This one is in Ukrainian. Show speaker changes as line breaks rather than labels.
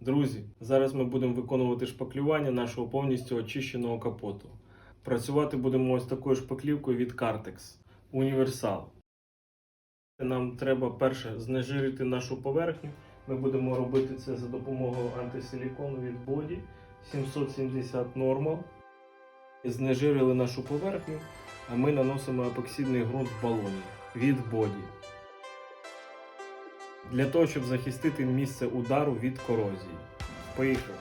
Друзі, зараз ми будемо виконувати шпаклювання нашого повністю очищеного капоту. Працювати будемо ось такою шпаклівкою від Cartex Універсал. Нам треба перше знежирити нашу поверхню. Ми будемо робити це за допомогою антисилікону від Body 770 Normal. Знежирили нашу поверхню, а ми наносимо епоксидний ґрунт в балоні від Body. Для того, щоб захистити місце удару від корозії. Поїхали.